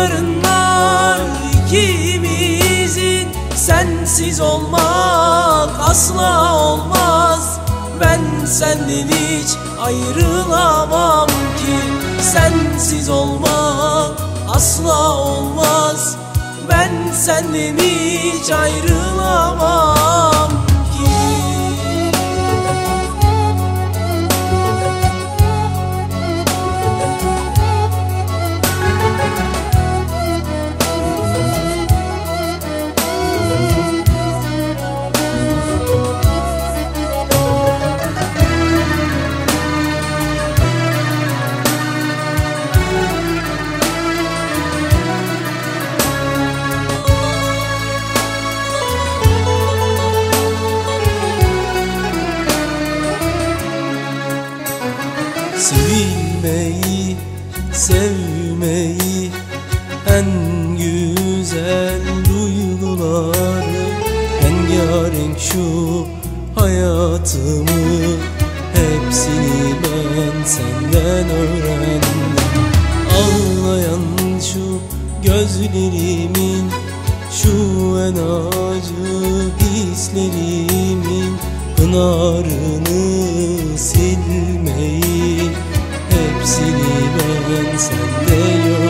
yarınlar ikimizin Sensiz olmak asla olmaz. Ben senden hiç ayrılamam ki. Sensiz olmak asla olmaz. Ben senden hiç ayrılamam En güzel duyguları Rengarenk şu hayatımı Hepsini ben senden öğrendim. Ağlayan şu gözlerimin Şu en acı hislerimin Pınarını silmeyi Hepsini ben sende gördüm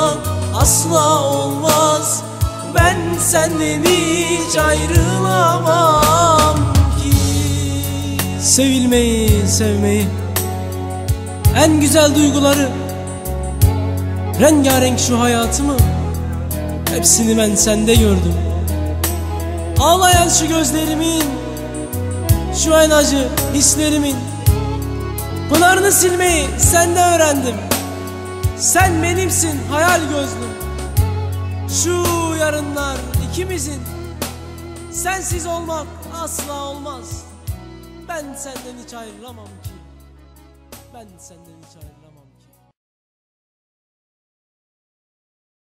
asla olmaz. Ben senden hiç ayrılamam ki. Sevilmeyi, sevmeyi En güzel duyguları Rengarenk şu hayatımı Hepsini ben sende gördüm. Ağlayan şu gözlerimin Şu en acı hislerimin Pınarını silmeyi sende öğrendim Sen benimsin hayal gözlüm. Şu yarınlar ikimizin. Sensiz olmak asla olmaz. Ben senden hiç ayrılamam ki. Ben senden hiç ayrılamam